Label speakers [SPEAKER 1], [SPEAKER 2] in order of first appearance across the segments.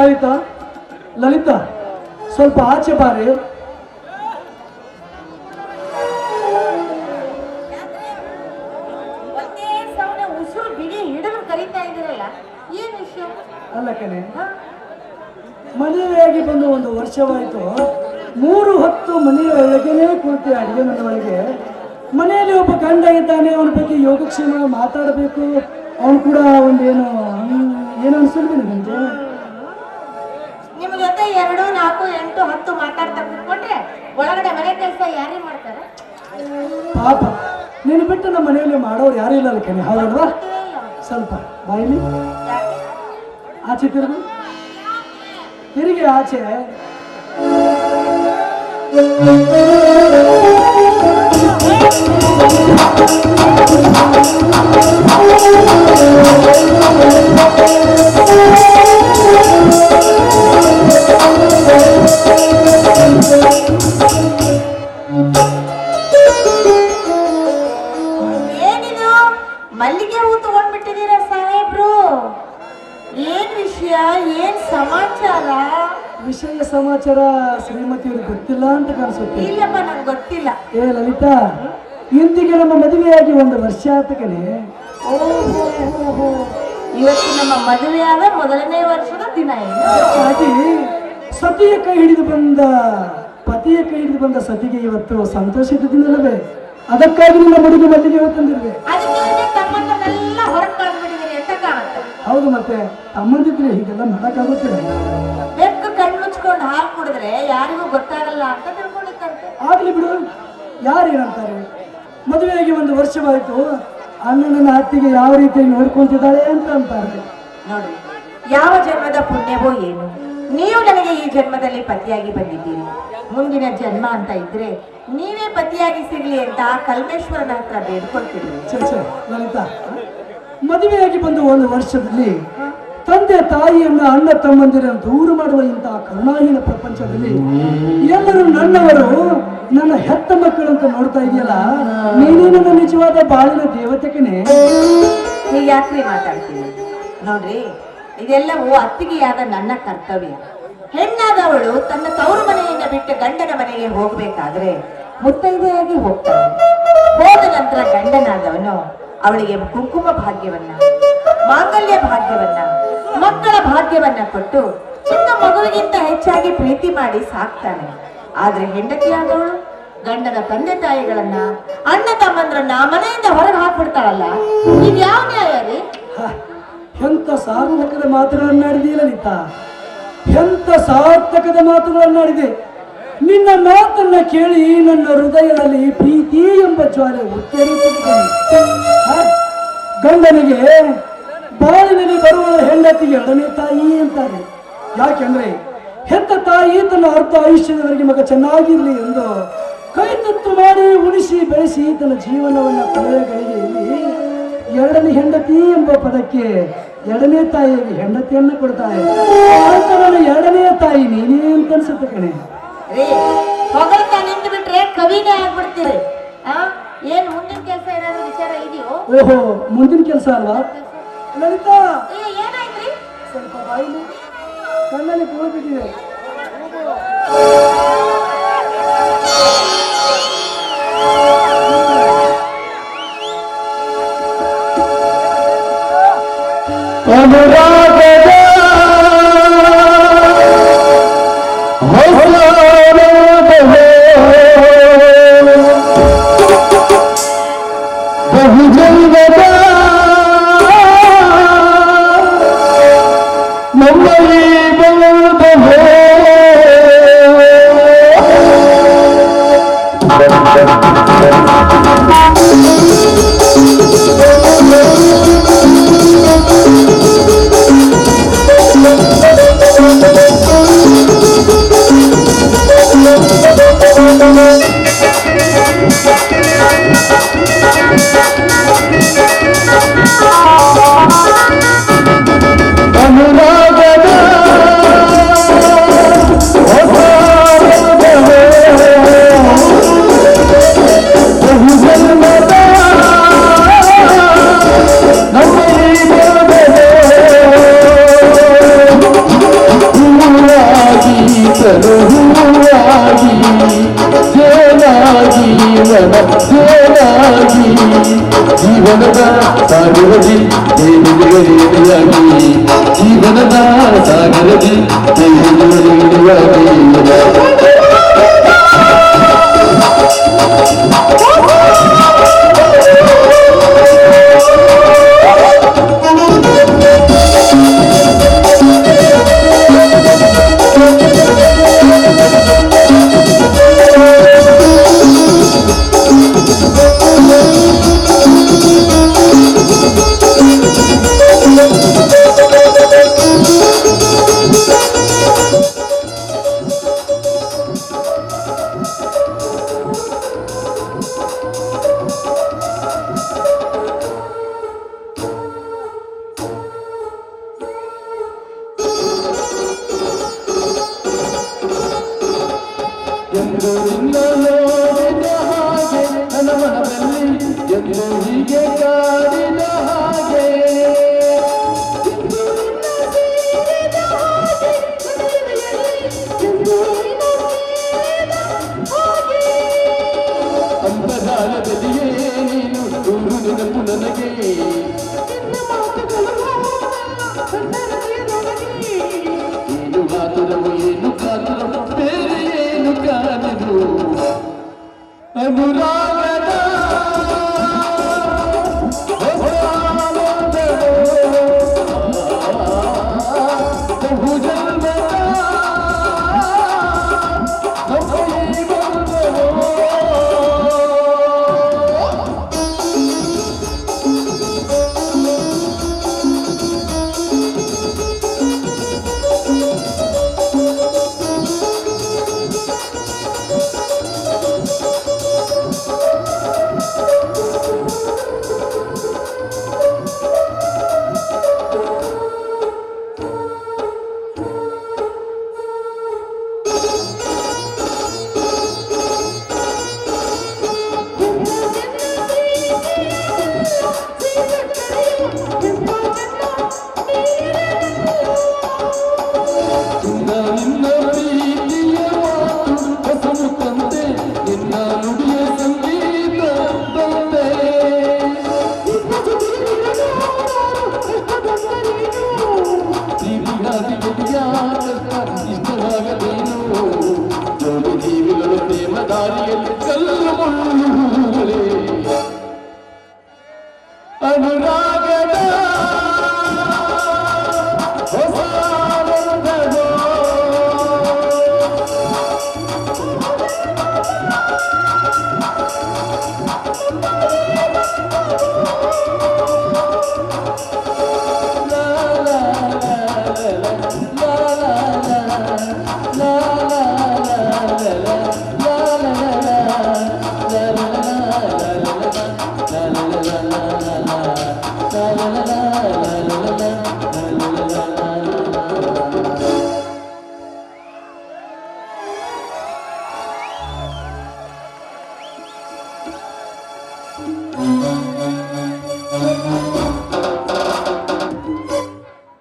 [SPEAKER 1] ಲಲಿತಾ ಲಲಿತಾ ಸ್ವಲ್ಪ ಆಚೆ ಬಾರಿ.
[SPEAKER 2] ಒಂದೇ ಸೌಂಡ್ ಉಸಿರು ಬಿಡಿ ಹಿಡಿದು ಕರೀತಾ ಇದ್ದೀರಲ್ಲ ಏನ್ ವಿಷಯ?
[SPEAKER 1] ಅಲ್ಲ ಕಣೆ ಮದುವೆಯಾಗಿ ಬಂದು ಒಂದು ವರ್ಷವಾಯಿತು. ಮೂರು ಹತ್ತು ಮನೆಯ ಒಳಗೇನೆ ಕುಳಿತು ಅಡುಗೆ ಮನೆ ಒಳಗೆ ಮನೆಯಲ್ಲಿ ಒಬ್ಬ ಗಂಡ ಇದ್ದಾನೆ ಅವನ ಬಗ್ಗೆ ಯೋಗಕ್ಷೇಮ ಮಾತಾಡಬೇಕು. ಅವನು ಕೂಡ ಒಂದೇನು ಏನು ಅನ್ಸಲ್ವಿ ನನಗೆ?
[SPEAKER 2] ನಿಮ್ ಜೊತೆ ಎರಡು ನಾಲ್ಕು ಎಂಟು ಹತ್ತು ಮಾತಾಡ್ತಾ ಕೂತ್ಕೊಂಡ್ರೆ ಒಳಗಡೆ ಮನೆ ಕೆಲಸ ಯಾರೇ ಮಾಡ್ತಾರೆ?
[SPEAKER 1] ಪಾಪ ನೀನು ಬಿಟ್ಟು ನಮ್ಮ ಮನೆಯಲ್ಲಿ ಮಾಡೋರು ಯಾರು ಇಲ್ಲ ಕಣಿ ಹೌದಲ್ವಾ? ಸ್ವಲ್ಪ ಬಾಯಿಲಿ. ಆಚೆ ತಿರುಗು. ತಿರುಗಿ ಆಚೆ.
[SPEAKER 2] ವಿಷಯ
[SPEAKER 1] ಶ್ರೀಮತಿ ಅವ್ರಿಗೆ ಗೊತ್ತಿಲ್ಲ ಅಂತ ಕಾಣಿಸುತ್ತೆ.
[SPEAKER 2] ಇಲ್ಲಪ್ಪ ನಂಗೆ ಗೊತ್ತಿಲ್ಲ.
[SPEAKER 1] ಏ ಲಲಿತಾ ಇಂದಿಗೆ ನಮ್ಮ ಮದುವೆಯಾಗಿ ಒಂದು ವರ್ಷ ಆತ ಕಣೆ
[SPEAKER 2] ಓಹೋ ಇವತ್ತು ನಮ್ಮ ಮದುವೆಯಾದ ಮೊದಲನೇ ವರ್ಷದ ದಿನ ಏನು?
[SPEAKER 1] ಹಾಗೆ ಸತಿಯ ಕೈ ಹಿಡಿದು ಬಂದ ಪತಿಯ ಕೈ ಹಿಡಿದು ಬಂದ ಸತಿಗೆ ಇವತ್ತು ಸಂತೋಷದ ದಿನವೇ ಅದಕ್ಕಾಗಿ ನಿಮ್ಮ ಮಡಿಗೆ ಮಲ್ಲಿಗೆ ಇವತ್ತು ತಂದಿರುವೆ.
[SPEAKER 2] ಅದಕ್ಕೆ ತಮ್ಮನ್ನೆಲ್ಲ ಹೊರಗೆ ಕಳ್ದ್ಬಿಟ್ಟಿದ್ದೀನಿ ಅಂತ ಕಾಣುತ್ತೆ.
[SPEAKER 1] ಹೌದು ಮತ್ತೆ ತಮ್ಮಂದಿದ್ರೆ ಹೀಗೆಲ್ಲ ಮಾಡಕ್ಕಾಗುತ್ತೆ
[SPEAKER 2] ಬೆಕ್ಕು ಕಣ್ಣು ಮುಚ್ಕೊಂಡು ಹಾಲು ಕುಡಿದ್ರೆ ಯಾರಿಗೂ ಗೊತ್ತಾಗಲ್ಲ ಅಂತ ತಿಳ್ಕೊಂಡಿತ್ತಂತೆ
[SPEAKER 1] ಆಗ್ಲಿ ಬಿಡು. ಯಾರು ಏನಂತಾರೆ ಮದುವೆಯಾಗಿ ಒಂದು ವರ್ಷವಾಯಿತು. ಅಣ್ಣನ ಅತ್ತಿಗೆ ಯಾವ ರೀತಿ ನೋಡ್ಕೊಂತಿದ್ದಾಳೆ ಅಂತ ಅಂತಾರೆ.
[SPEAKER 2] ನೋಡಿ ಯಾವ ಜನ್ಮದ ಪುಣ್ಯವೋ ಏನು? ನೀವು ನನಗೆ ಈ ಜನ್ಮದಲ್ಲಿ ಪತಿಯಾಗಿ ಬಂದಿದ್ದೀರಿ. ಮುಂದಿನ ಜನ್ಮ ಅಂತ ಇದ್ರೆ ನೀವೇ ಪತಿಯಾಗಿ ಸಿಗ್ಲಿ ಅಂತ ಕಲ್ಮೇಶ್ವರನ ಹತ್ರ
[SPEAKER 1] ಲಲಿತಾ. ಮದುವೆಯಾಗಿ ಬಂದು ಒಂದು ವರ್ಷದಲ್ಲಿ ತಂದೆ ತಾಯಿಯನ್ನ ಅಣ್ಣ ತಮ್ಮಂದಿರನ್ನು ದೂರ ಮಾಡುವ ಇಂತಹ ಕರುಣಾಹೀನ ಪ್ರಪಂಚದಲ್ಲಿ ಎಲ್ಲರೂ ನನ್ನವರು ನನ್ನ ಹೆತ್ತ ಮಕ್ಕಳಂತ ನೋಡ್ತಾ ಇದೆಯಲ್ಲ ನೀನೇ ನನ್ನ ನಿಜವಾದ ಬಾಳಿನ ದೇವತೆಕನೇ.
[SPEAKER 2] ನೀವು ಯಾಕ್ರಿ ಮಾತಾಡ್ತೀವಿ ನೋಡ್ರಿ ಇದೆಲ್ಲವೂ ಅತ್ತಿಗೆಯಾದ ನನ್ನ ಕರ್ತವ್ಯ. ಹೆಣ್ಣಾದವಳು ತನ್ನ ತವರು ಮನೆಯಿಂದ ಬಿಟ್ಟು ಗಂಡನ ಮನೆಗೆ ಹೋಗ್ಬೇಕಾದ್ರೆ ಮುತ್ತೈದೆಯಾಗಿ ಹೋಗ್ತಾಳೆ. ಹೋದ ನಂತರ ಗಂಡನಾದವನು ಅವಳಿಗೆ ಕುಂಕುಮ ಭಾಗ್ಯವನ್ನ ಮಾಂಗಲ್ಯ ಭಾಗ್ಯವನ್ನ ಮಕ್ಕಳ ಭಾಗ್ಯವನ್ನ ಕೊಟ್ಟು ಚಿಕ್ಕ ಮಗುವಿಗಿಂತ ಹೆಚ್ಚಾಗಿ ಪ್ರೀತಿ ಮಾಡಿ ಸಾಕ್ತಾನೆ. ಆದ್ರೆ ಹೆಂಡತಿಯಾದವಳು ಗಂಡನ ತಂದೆ ತಾಯಿಗಳನ್ನ, ಅಣ್ಣ ತಮ್ಮಂದ್ರನ್ನ ಮನೆಯಿಂದ ಹೊರಗೆ ಹಾಕ್ಬಿಡ್ತಾಳಲ್ಲ? ಇದ್ಯಾವ ನ್ಯಾಯ ರೀ?
[SPEAKER 1] ಎಂತ ಸಾರ್ಥಕದ ಮಾತುಗಳನ್ನಾಡಿದೆ ಲಲಿತ? ಎಂತ ಸಾರ್ಥಕದ ಮಾತುಗಳನ್ನಾಡಿದೆ? ನಿನ್ನ ಮಾತನ್ನ ಕೇಳಿ ನನ್ನ ಹೃದಯದಲ್ಲಿ ಪ್ರೀತಿ ಎಂಬ ಜ್ವಾಲೆ ಉತ್ತೇರಿ ಗಂಡನಿಗೆ ಬರುವ ಎರಡನೇ ತಾಯಿ ಅಂತಾರೆ. ಯಾಕೆಂದ್ರೆ ಹೆತ್ತ ತಾಯಿ ತನ್ನ ಅರ್ಧ ಆಯುಷ್ಯದವರೆಗೆ ಮಗ ಚೆನ್ನಾಗಿರ್ಲಿ ಎಂದು ಕೈ ತುತ್ತು ಮಾಡಿ ಉಳಿಸಿ ಬೆಳೆಸಿ ತನ್ನ ಜೀವನವನ್ನು ಕಳೆದ ಗಳಿಗೆಯಲ್ಲಿ ಎರಡನೇ ಹೆಂಡತಿ ಎಂಬ ಪದಕ್ಕೆ ಎರಡನೇ ತಾಯಿಯಾಗಿ ಹೆಂಡತಿಯನ್ನು ಕೊಡ್ತಾಳೆ ಎರಡನೇ ತಾಯಿ ನೀನೇ ಅಂತ ಅನ್ಸುತ್ತೆ ಕಣೆ.
[SPEAKER 2] ರೀ ಹೊಗಳ್ತಾ ನಿಂತು ಬಿಟ್ರೆ ಕವಿನೇ ಆಗ್ಬಿಡ್ತೀರಿ. ಆ ಏನ್ ಮುಂದಿನ ಕೆಲಸ ಏನಾದ್ರು ವಿಚಾರ ಇದೆಯೋ?
[SPEAKER 1] ಓಹೋ ಮುಂದಿನ ಕೆಲಸ ಅಲ್ವಾ? ಲಲಿತಾ! ಸ್ವಲ್ಪ ಬಾಯಿಲಿ ಕಣ್ಣಲ್ಲಿ ಕೂಳಿಬಿಟ್ಟಿದೆ ಅನುರಾಗದ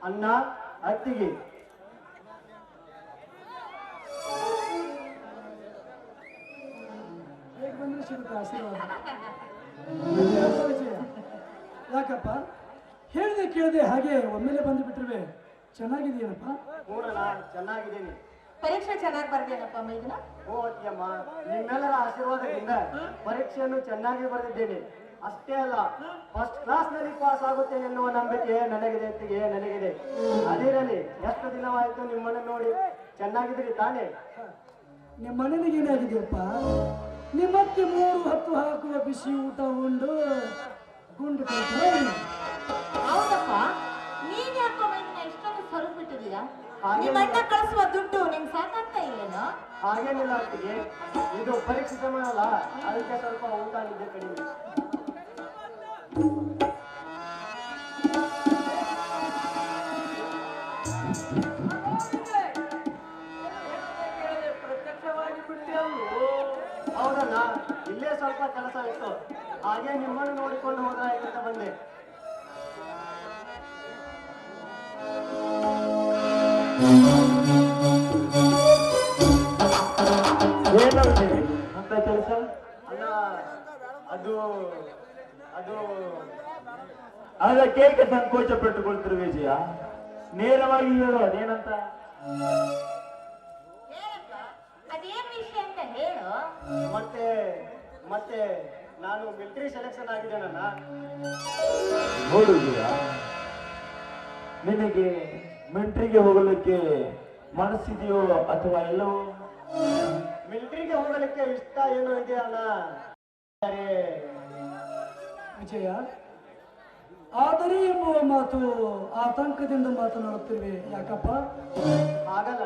[SPEAKER 3] ಅನ್ನ ಅತ್ತಿಗೆ
[SPEAKER 1] ಯಾಕಪ್ಪ? ಹೇಳಿದೆ ಕೇಳಿದೆ ಹಾಗೆ ಒಮ್ಮೆಲೆ ಬಂದು ಬಿಟ್ರುವೆ. ಚೆನ್ನಾಗಿದೆಯೇನಪ್ಪ
[SPEAKER 3] ನೋಡೋಣ ಚೆನ್ನಾಗಿದ್ದೀನಿ.
[SPEAKER 2] ಪರೀಕ್ಷೆ ಚೆನ್ನಾಗಿ ಬರ್ದೇನಪ್ಪ ಮೈದನ
[SPEAKER 3] ಓ ಅತ್ತಿಯಮ್ಮ ನಿಮ್ಮೆಲ್ಲರ ಆಶೀರ್ವಾದದಿಂದ ಪರೀಕ್ಷೆಯನ್ನು ಚೆನ್ನಾಗಿ ಬರೆದಿದ್ದೇನೆ. ಅಷ್ಟೇ ಅಲ್ಲ ಫಸ್ಟ್ ಕ್ಲಾಸ್ನಲ್ಲಿ ಪಾಸ್ ಆಗುತ್ತೇನೆ ಎನ್ನುವ ನಂಬಿಕೆ ನನಗಿದೆ ಅತ್ತಿಗೆ ನನಗಿದೆ. ಅದಿರಲಿ ಎಷ್ಟು ದಿನವಾಯಿತು ನಿಮ್ಮನ್ನು ನೋಡಿ? ಚೆನ್ನಾಗಿದ್ರಿ ತಾನೆ?
[SPEAKER 1] ನಿಮ್ಮ ಮನೆಗೆ ಏನಾಗಿದೆಯಪ್ಪ? ನಿಮ್ಮತ್ತೆ ಮೂರು ಹತ್ತು ಹಾಕುವ ಬಿಸಿ ಊಟ ಉಂಡು. ಗುಂಡು
[SPEAKER 2] ಹೌದಪ್ಪ. ನೀನ್ ಯಾಕೋ ಇಷ್ಟೊಂದು ಸ್ವರೂಪ ಬಿಟ್ಟಿದೀಯಾ
[SPEAKER 3] ಹಾಗೆ
[SPEAKER 2] ನಿಮ್ಮ ಅಣ್ಣ ಕಳಿಸುವ ದುಡ್ಡು ನಿಮ್ಗೆ ಸಾಕಂತ ಇಲ್ಲೇನೋ
[SPEAKER 3] ಹಾಗೇನಿಲ್ಲ ಅತ್ತಿಗೆ ಇದು ಪರೀಕ್ಷೆ ಸಮಯ ಅಲ್ಲ. ಅದಕ್ಕೆ ಸ್ವಲ್ಪ ಊಟ ನಿದ್ದೆ ಕಡಿಮೆ. ಹೌದಣ್ಣ ಇಲ್ಲೇ ಸ್ವಲ್ಪ ಕೆಲಸ ಇತ್ತು. ಹಾಗೆ ನಿಮ್ಮನ್ನು ನೋಡಿಕೊಂಡು ಬಂದೆ.
[SPEAKER 4] ಅದಕ್ಕೇಕೆ ಸಂಕೋಚ ಪಟ್ಟುಕೊಳ್ತಿರು ವಿಜಯ ನೇರವಾಗಿ ಹೇಳು ಅದೇನಂತ?
[SPEAKER 2] ಅದೇನ್ ವಿಷಯ ಅಂತ ಹೇಳು.
[SPEAKER 3] ಮತ್ತೆ ಮತ್ತೆ ನಾನು ಮಿಲಿಟರಿ ಸೆಲೆಕ್ಷನ್ ಆಗಿದ್ದೇನಲ್ಲ?
[SPEAKER 4] ನೋಡು ನಿನಗೆ ಮಿಲಿಟರಿಗೆ ಹೋಗಲಿಕ್ಕೆ ಮನಸ್ಸಿದೆಯೋ ಅಥವಾ ಎಲ್ಲೋ
[SPEAKER 3] ಮಿಲಿಟರಿಗೆ ಹೋಗಲಿಕ್ಕೆ ಇಷ್ಟ ಏನೋ ಇದೆಯಲ್ಲ
[SPEAKER 1] ವಿಜಯ ಆದರೆ ಎಂಬುವ ಮಾತು ಆತಂಕದಿಂದ ಮಾತನಾಡುತ್ತಿರುವೆ ಯಾಕಪ್ಪ?
[SPEAKER 3] ಆಗಲ್ಲ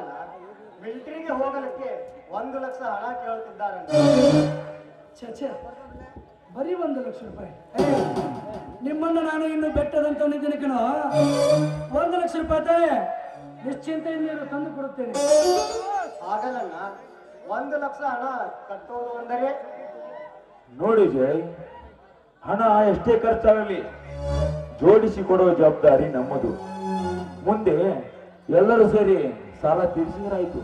[SPEAKER 3] ಮಿಲಿಟರಿಗೆ ಹೋಗಲಿಕ್ಕೆ ಒಂದು ಲಕ್ಷ ಹಣ ಕೇಳುತ್ತಿದ್ದಾರೆ
[SPEAKER 1] ಛೆ ಬರೀ ಒಂದು ಲಕ್ಷ ರೂಪಾಯಿ. ನಿಮ್ಮನ್ನು ನಾನು ಇನ್ನು ಬೆಟ್ಟದಂತ ನಿದ್ದೀನಿ ಕಣ. ಒಂದು ಲಕ್ಷ ರೂಪಾಯಿ ತಾನೆ ನಿಶ್ಚಿಂತೆಯಿಂದ ನೀನು ತಂದು ಕೊಡುತ್ತೇನೆ.
[SPEAKER 3] ಆಗಲ್ಲ ಒಂದು ಲಕ್ಷ ಹಣ ಕಟ್ಟೋದು ಅಂದರೆ?
[SPEAKER 4] ನೋಡಿ ಜೈ ಹಣ ಎಷ್ಟೇ ಖರ್ಚಾಗಲಿ ಜೋಡಿಸಿ ಕೊಡುವ ಜವಾಬ್ದಾರಿ ನಮ್ಮದು. ಮುಂದೆ ಎಲ್ಲರೂ ಸೇರಿ ಸಾಲ ತೀರಿಸಿದ್ರಾಯ್ತು.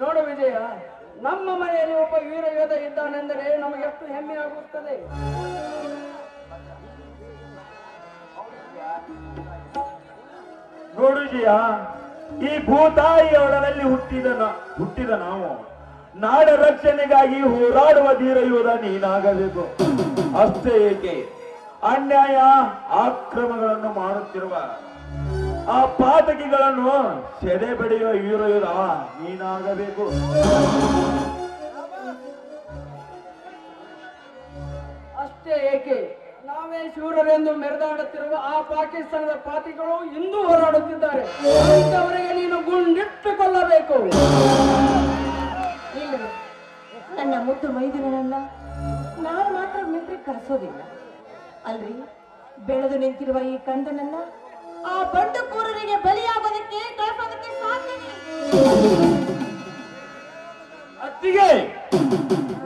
[SPEAKER 1] ನೋಡು ವಿಜಯ ನಮ್ಮ ಮನೆಯಲ್ಲಿ ಒಬ್ಬ ವೀರ ಯೋಧ ಇದ್ದಾನೆಂದರೆ ನಮಗೆ ಎಷ್ಟು ಹೆಮ್ಮೆ ಆಗುತ್ತದೆ?
[SPEAKER 4] ನೋಡು ವಿಜಯ ಈ ಭೂತಾಯಿಯೊಡನಲ್ಲಿ ಹುಟ್ಟಿದ ನ- ಹುಟ್ಟಿದ ನಾವು. ನಾಡ ರಕ್ಷಣೆಗಾಗಿ ಹೋರಾಡುವ ಧೀರ ಯೋಧ ನೀನಾಗಬೇಕು. ಅಷ್ಟೇ ಏಕೆ? ಅನ್ಯಾಯ ಆಕ್ರಮಗಳನ್ನು ಮಾಡುತ್ತಿರುವ ಆ ಪಾತಕಿಗಳನ್ನು ಸೆದೆ ಬಡಿಯುವ ವೀರ ಯೋಧ ನೀನಾಗಬೇಕು.
[SPEAKER 1] ಅಷ್ಟೇ ಏಕೆ? ನಾವೇ ಶೂರರೆಂದು ಮೆರೆದಾಡುತ್ತಿರುವ ಆ ಪಾಕಿಸ್ತಾನದ ಪಾತಿಗಳು ಇಂದು ಹೋರಾಡುತ್ತಿದ್ದಾರೆ. ನೀನು ಗುಂಡಿಟ್ಟು ಕೊಲ್ಲಬೇಕು
[SPEAKER 2] ಇಲ್ಲವೇ ನನ್ನ ಮುದ್ದು ಮೈದಿನಲ್ಲ ನಾನು ಮಾತ್ರ ಮಿಲಿಟರಿ ಕಳಿಸೋದಿಲ್ಲ ಅಲ್ರಿ ಬೆಳೆದು ನಿಂತಿರುವ ಈ ಕಂದನನ್ನ ಆ ಬಂಡುಕೋರರಿಗೆ ಬಲಿಯಾಗೋದಕ್ಕೆ ಕಳಿಸೋದಕ್ಕೆ ಸಾಧ್ಯನೇ
[SPEAKER 4] ಅತ್ತಿಗೆ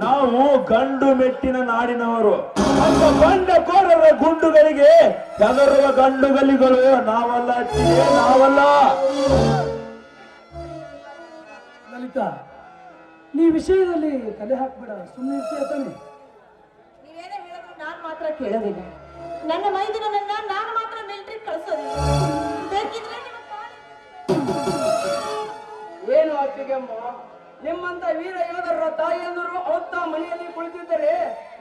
[SPEAKER 4] ನಾವು ಗಂಡು ಮೆಟ್ಟಿನ ನಾಡಿನವರು. ನಮ್ಮ ಬಂಡಕೋರರ ಗುಂಡುಗಳಿಗೆ ಕದರುವ ಗಂಡುಗಲಿಗಳು ನಾವಲ್ಲ ಅತ್ತಿಗೆ ನಾವಲ್ಲ.
[SPEAKER 1] ಲಲಿತಾ ನೀ ವಿಷಯದಲ್ಲಿ ತಲೆ ಹಾಕ್ಬೇಡ ಸುಮ್ಮನೆ ಇರ್ತೀಯ ತಾನೆ?
[SPEAKER 2] ನೀವೇನೇ ಹೇಳಿದ್ರು ನಾನು ಮಾತ್ರ ಕೇಳೋದಿಲ್ಲ. ನನ್ನ ಮೈದಿನನ್ನ ನಾನು ಮಾತ್ರ ಮಿಲಿಟರಿ ಕಳಿಸೋದಿಲ್ಲ ಬೇಕಿದ್ರೆ
[SPEAKER 1] ಏನು ಅತ್ತಿಗೆಮ್ಮ ನಿಮ್ಮಂತ ವೀರ ಯೋಧರ ತಾಯಿಯಂದರು ಅವತ್ತ ಮನೆಯಲ್ಲಿ ಕುಳಿತಿದ್ದರೆ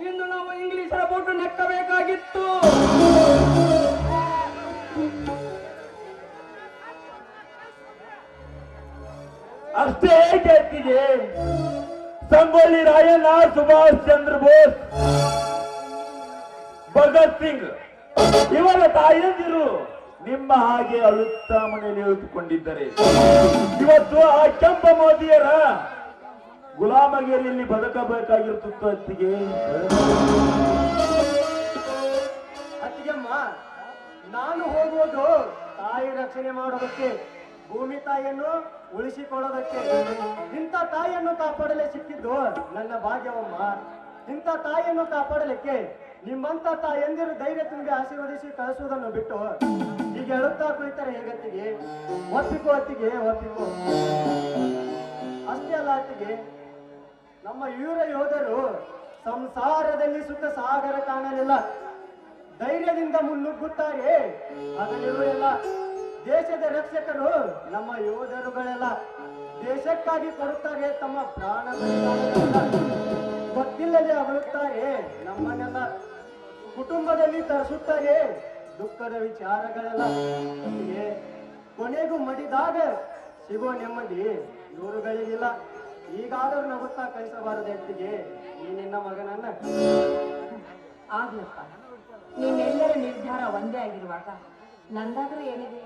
[SPEAKER 1] ಇಂದು ನಾವು ಇಂಗ್ಲಿಷರ ಬೋಟು ನೆಕ್ಕಬೇಕಾಗಿತ್ತು.
[SPEAKER 4] ಅಷ್ಟೇ ಏಕೆ ಅತ್ತಿಗೆ ಸಂಗೊಳ್ಳಿ ರಾಯಣ್ಣ, ಸುಭಾಷ್ ಚಂದ್ರ ಬೋಸ್, ಭಗತ್ ಸಿಂಗ್. ಇವರ ತಾಯಂದಿರು ನಿಮ್ಮ ಹಾಗೆ ಅಳುತ್ತಾ ಮನೆಯಲ್ಲಿ ಇವತ್ತು ಆ ಕೆಂಪ ಮೋದಿಯರ ಗುಲಾಮಗಿರಿಯಲ್ಲಿ ಬದುಕಬೇಕಾಗಿರುತ್ತಿತ್ತು ಅತ್ತಿಗೆ.
[SPEAKER 3] ಅತ್ತಿಗೆಮ್ಮ, ನಾನು ಹೋಗುವುದು ತಾಯಿ ರಕ್ಷಣೆ ಮಾಡೋದಕ್ಕೆ ಭೂಮಿ ತಾಯಿಯನ್ನು ಉಳಿಸಿಕೊಳ್ಳೋದಕ್ಕೆ ಇಂಥ ತಾಯಿಯನ್ನು ಕಾಪಾಡಲೇ ಸಿಕ್ಕಿದ್ದು ನನ್ನ ಭಾಗ್ಯವಮ್ಮ. ಇಂಥ ತಾಯಿಯನ್ನು ಕಾಪಾಡಲಿಕ್ಕೆ ನಿಮ್ಮಂತ ತಾಯಂದಿರು ಧೈರ್ಯ ತುಂಬಿ ಆಶೀರ್ವದಿಸಿ ಕಳಿಸುವುದನ್ನು ಬಿಟ್ಟು ಈಗ ಹೇಳುತ್ತಾ ಕುಳಿತಾರೆ ಹೇಗತ್ತಿಗೆ ಒಪ್ಪಿಕೋ ಅತ್ತಿಗೆ, ಒಪ್ಪಿಕೋ. ಅಷ್ಟೇ ಅಲ್ಲ ಅತ್ತಿಗೆ, ನಮ್ಮ ವೀರ ಯೋಧರು ಸಂಸಾರದಲ್ಲಿ ಸುಖ ಸಾಗರ ಕಾಣಲಿಲ್ಲ. ಧೈರ್ಯದಿಂದ ಮುನ್ನುಗ್ಗುತ್ತಾರೆ. ಹಗಲಿರು ಎಲ್ಲ. ದೇಶದ ರಕ್ಷಕರು ನಮ್ಮ ಯೋಧರುಗಳೆಲ್ಲ ದೇಶಕ್ಕಾಗಿ ಕೊಡುತ್ತಾರೆ ತಮ್ಮ ಪ್ರಾಣ. ಗೊತ್ತಿಲ್ಲದೆ ಅಗಳುತ್ತಾರೆ ನಮ್ಮನ್ನೆಲ್ಲ ಕುಟುಂಬದಲ್ಲಿ ತರಿಸುತ್ತಾರೆ. ದುಃಖದ ವಿಚಾರಗಳೆಲ್ಲ ಹೀಗೆ ಕೊನೆಗೂ ಮಡಿದಾಗ ಸಿಗೋ ನೆಮ್ಮದಿ ಇವರುಗಳಿಗಿಲ್ಲ ಈಗಾದರೂ ನಗುತ್ತಾ ಕಳಿಸಬಾರದು ಎತ್ತಿಗೆ ಈ ನಿನ್ನ ಮಗನನ್ನ.
[SPEAKER 2] ಆಗ್ಲಪ್ಪ. ನಿಮ್ಮೆಲ್ಲರ ನಿರ್ಧಾರ ಒಂದೇ ಆಗಿರುವಾಗ ನಂದಾದ್ರೂ ಏನಿದೆ?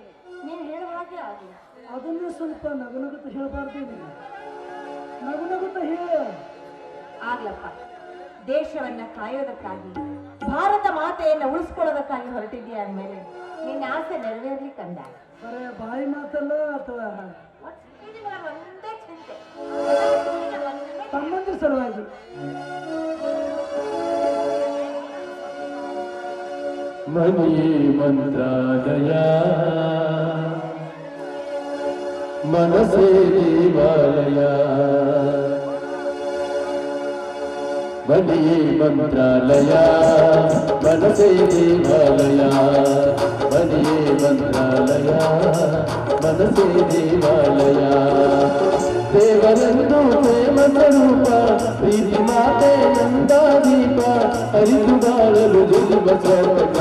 [SPEAKER 2] ನೀನು ಹೇಳುವ ಹಾಗೆ ಆಗಲಿ.
[SPEAKER 1] ಅದನ್ನು ಸ್ವಲ್ಪ ನಗು ನಗುತ್ತ ಹೇಳಬಾರ್ದೇನೆ ನಗು ನಗುತ್ತ ಹೇಳ.
[SPEAKER 2] ಆಗ್ಲಪ್ಪ. ದೇಶವನ್ನ ಕಾಯೋದಕ್ಕಾಗಿ ಭಾರತ ಮಾತೆಯನ್ನ ಉಳಿಸ್ಕೊಳ್ಳೋದಕ್ಕಾಗಿ ಹೊರಟಿದ್ಯಾ ಅಂದ್ಮೇಲೆ ನಿನ್ನ ಆಸೆ ನೆರವೇರ್ಲಿ ಕಂದ
[SPEAKER 1] ಬರೇ ಬಾಯಿ ಮಾತಲ್ಲ ಅಥವಾ
[SPEAKER 2] ಒಂದೇ ಚಿಂತೆ.
[SPEAKER 1] ತಮ್ಮಂದ್ರ ಸಲುವಾಗಿ.
[SPEAKER 5] मयि मन्त्रादया मनसे देवालया मयि मन्त्रालया मनसे देवालया मयि मन्त्रालया मनसे देवालया దేవరెందు ప్రేమ స్వరూప ప్రీతి మాతే నందాదీప హరితుడాలలు దిలివ స్వరూప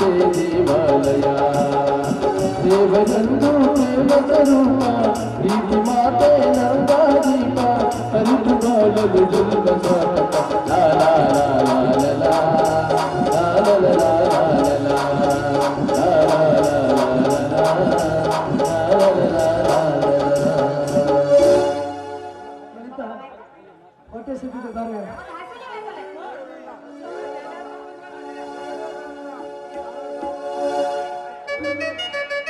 [SPEAKER 5] ದೇವಾಲಯ ದೇವರಂದು ದೇವತರು ಪ್ರೀತಿ ಮಾತೆ
[SPEAKER 1] ನಂದ